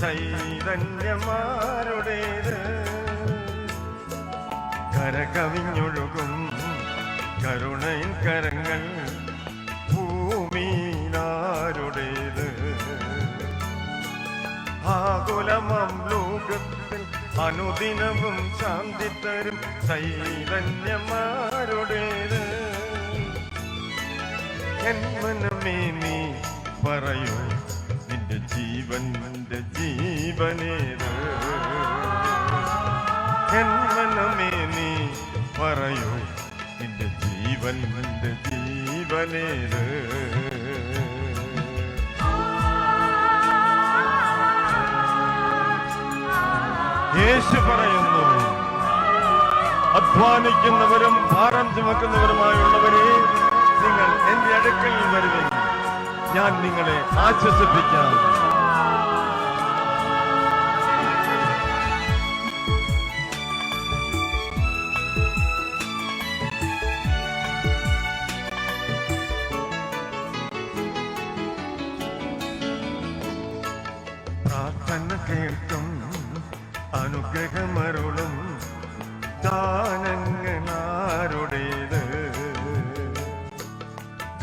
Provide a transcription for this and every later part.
ചൈതന്യമാരുടേത്. കരകവിഞ്ഞൊഴുകും കരുണയിൻ കരങ്ങൾ ഭൂമിയിലാരുടേത്. ആകുലമം ലോകത്തിൽ അനുദിനവും ശാന്തി തരും ചൈതന്യമാരുടേത്. എൻ മനമേ നീ പറയൂ. നിന്റെ ജീവൻ നിന്റെ ജീവനേതമേ നീ പറയൂ. നിന്റെ ജീവൻ ജീവന്റെ ജീവനേത്. യേശു പറയുന്നു അധ്വാനിക്കുന്നവരും ഭാരം ചുമക്കുന്നവരുമായുള്ളവരെ നിങ്ങൾ എന്റെ അടുക്കൽ വരുവിൻ. ഞാൻ നിങ്ങളെ ആശ്വസിപ്പിക്കാം. പ്രാർത്ഥന കേൾക്കും അനുഗ്രഹമരുളും ദാനങ്ങളാരുടേത്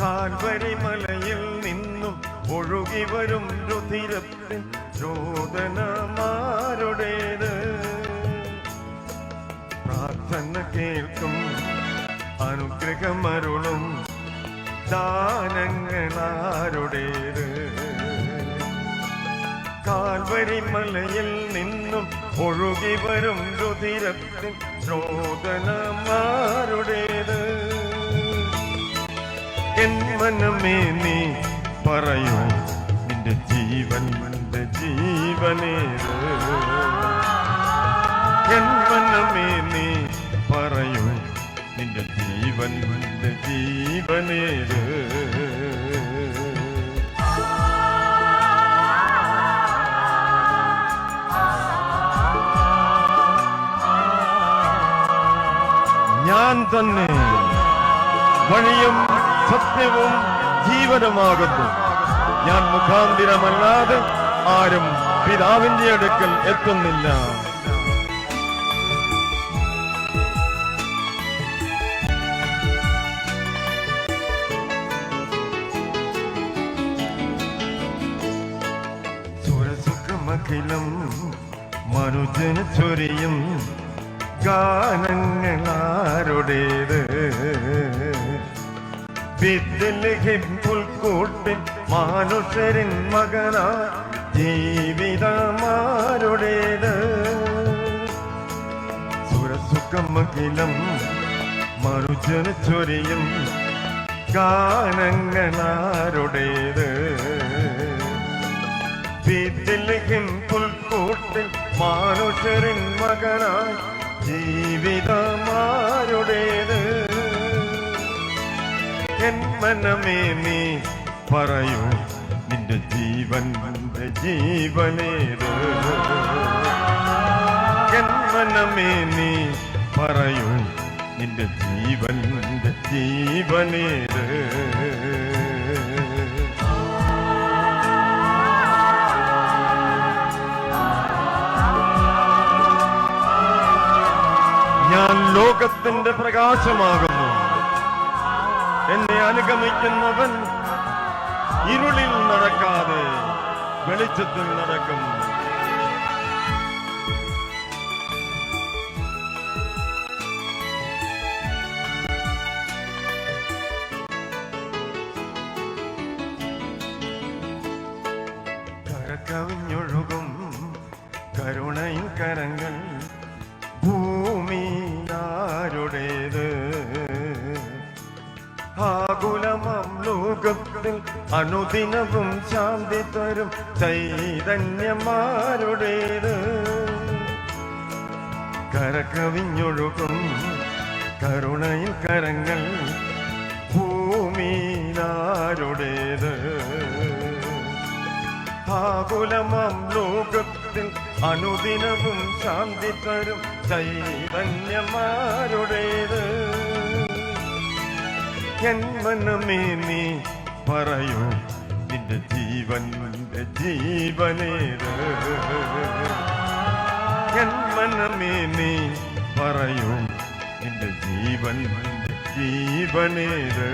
കാൽവരി മലയിൽ നിന്നും ഒഴുകി വരും രുധിരത്തിൻ ചോദനമാരുടേത്. പ്രാർത്ഥന കേൾക്കും അനുഗ്രഹമരുളും ദാനങ്ങളാരുടേത്. കാൽവരി മലയിൽ നിന്നും ഒഴുകി വരും രുധിരത്തിൻ ചോദനമാരുടേത്. എൻ മനമേ നീ പറയൂ. നിന്റെ ജീവൻ ജീവനേത് എൻ മനമേ നീ പറയൂ. നിന്റെ ജീവൻ നിന്റെ ജീവനേത് ഞാൻ തന്നെ വഴിയും സത്യവും ജീവനുമാകുന്നു. ഞാൻ മുഖാന്തിരമല്ലാതെ ആരും പിതാവിന്റെ അടുക്കൽ എത്തുന്നില്ല. സുരസുഖമഖിലം മനുജന ചൊരിയും ഗാനങ്ങളാരുടേത്. വിദ്യലഹിം പുൽക്കൂട്ടിൽ മാനുഷരിൻ മകനാ ജീവിതമാരുടേത്. സുരസുഖമഖിലം മറുജന ചൊരിയും ഗാനങ്ങളാരുടേത്. വീട്ടിലേക്കും പുൽക്കൂട്ടിൻ മാനുഷരിൻ മകനായി ജീവിതമാരുടേത് എൻ മനമേ നീ പറയൂ നിന്റെ ജീവൻ നിന്റെ ജീവനേത്. എൻ മനമേ നീ പറയൂ നിന്റെ ജീവൻ നിന്റെ ജീവനേത്. ഞാൻ ലോകത്തിന്റെ പ്രകാശമാകുന്നു. എന്നെ അനുഗമിക്കുന്നവൻ ഇരുളിൽ നടക്കാതെ വെളിച്ചത്തിൽ നടക്കും. കരക്കവിഞ്ഞൊഴുകും കരുണയും കരങ്ങൾ ലോകത്തിൽ അനുദിനവും ശാന്തി തരും ചൈതന്യമാരുടേത്. കരകവിഞ്ഞൊഴുകും കരുണയിൽ കരങ്ങൾ ഭൂമിയിലാരുടേത്. ആകുലമം ലോകത്തിൽ അനുദിനവും ശാന്തി തരും ചൈതന്യമാരുടേത്. എൻ മനമേ നീ പറയൂ നിന്റെ ജീവൻ നിന്റെ ജീവനേത്. എൻ മനമേ നീ പറയൂ നിന്റെ ജീവൻ നിന്റെ ജീവനേത്.